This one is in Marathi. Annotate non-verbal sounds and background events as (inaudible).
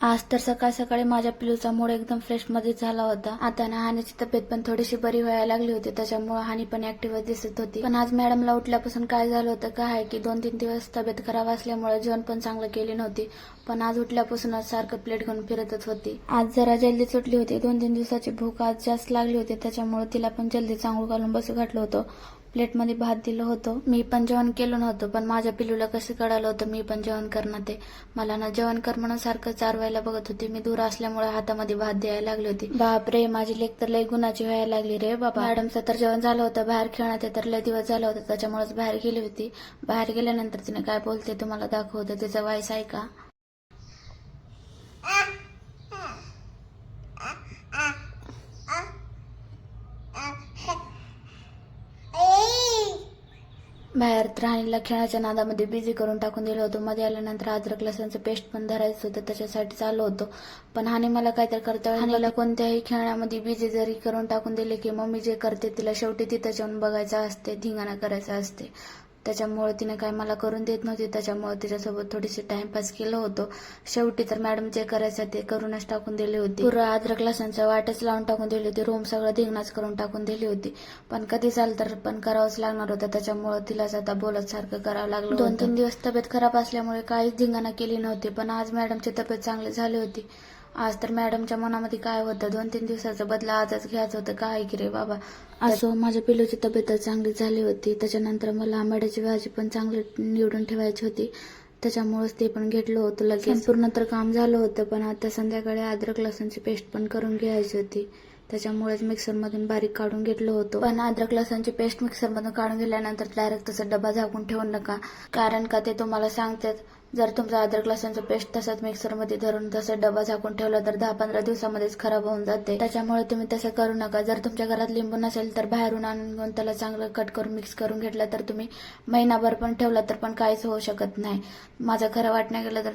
आज तर सकाळ सकाळी माझ्या पिलूचा मूड एकदम फ्रेशमध्ये झाला होता. आता ना हानीची तब्येत पण थोडीशी बरी व्हायला लागली होती त्याच्यामुळे हानी पण ऍक्टिव्ह दिसत होती. पण आज मॅडमला उठल्यापासून काय झालं होतं काय आहे की दोन तीन दिवस तब्येत खराब असल्यामुळे जेवण पण चांगलं केली नव्हती. पण आज उठल्यापासूनच सारखं प्लेट घेऊन फिरतच होती. आज जरा जल्दी सुटली होती. दोन तीन दिवसाची भूक आज जास्त लागली होती त्याच्यामुळे तिला पण जल्दी चांगलं घालून बसू घातलं होतं. प्लेटमध्ये भात दिलं होतं. मी पण जेवण केलं नव्हतं पण माझ्या पिलूला कसं कळालं होतं मी पण जेवण करणार ते. मला ना जेवण कर म्हणून सारखं चारवायला बघत होती. मी दूर असल्यामुळे हातामध्ये भात द्यायला लागली होती. बाप रे माझी लेक तर लय गुणाची व्हायला लागली रे बाबा. मॅडमचं तर जेवण झालं होतं. बाहेर खेळण्यात ते तर लय दिवस झालं होतं. त्याच्यामुळेच बाहेर गेली होती. बाहेर गेल्यानंतर तिने काय बोलते तुम्हाला दाखवतं. तिचा वाईस ऐका (laughs) बाहेर तर राणीला खेळाच्या नादामध्ये बिझी करून टाकून दिलं होतं. मध्ये आल्यानंतर अद्रक लसणचं पेस्ट पण धरायचं होतं. त्याच्यासाठी चालू होतो. पण हानी मला काहीतरी करता हानीला कोणत्याही खेळण्यामध्ये बिझी जरी करून टाकून दिले की मम्मी जे करते तिला शेवटी तिथं जाऊन बघायचं असते धिंगाणा करायचं असते. त्याच्यामुळे तिने काय मला करून देत नव्हती. त्याच्यामुळे तिच्यासोबत थोडीशी टाइमपास केलं होतं. शेवटी तर मॅडम जे करायचं ते करूनच टाकून दिली होती. पुरं अद्रक लसणचं वाटच लावून टाकून दिली होती. रूम सगळं धिंगणाच करून टाकून दिली होती. पण कधी झालं तर पण करावंच लागणार होतं. त्याच्यामुळे तिलाच आता बोलत सारखं करावं लागलं दोन तीन दिवस तब्येत खराब असल्यामुळे काहीच धिंगाणा केली नव्हती. पण आज मॅडमची तब्येत चांगली झाली होती. आज तर मॅडमच्या मनामध्ये काय होतं? दोन तीन दिवसाचा बदला आजच घ्यायचं होतं काय की रे बाबा. असो माझ्या पिलूची तब्येत चांगली झाली होती. त्याच्यानंतर मला आंबाड्याची भाजी पण चांगली निवडून ठेवायची होती. त्याच्यामुळेच ते पण घेतलं होतं लगेच. पूर्ण तर काम झालं होतं पण आता संध्याकाळी अद्रक लसणची पेस्ट पण करून घ्यायची होती. त्याच्यामुळेच मिक्सरमधून बारीक काढून घेतलं होतं. पण अद्रक लसणची पेस्ट मिक्सरमधून काढून गेल्यानंतर डायरेक्ट तसं डबा झाकून ठेवू नका. कारण का ते तुम्हाला सांगतात जर तुमचा अद्रक लसणचं पेस्ट तसंच मिक्सरमध्ये धरून तसं डबा झाकून ठेवलं तर दहा पंधरा दिवसामध्येच खराब होऊन जाते. त्याच्यामुळे तुम्ही तसं करू नका. जर तुमच्या घरात लिंबू नसेल तर बाहेरून आणून घेऊन त्याला चांगलं कट करून मिक्स करून घेतलं तर तुम्ही महिनाभर पण ठेवला तर पण काहीच होऊ शकत नाही. माझं खरं वाटण्या गेलं तर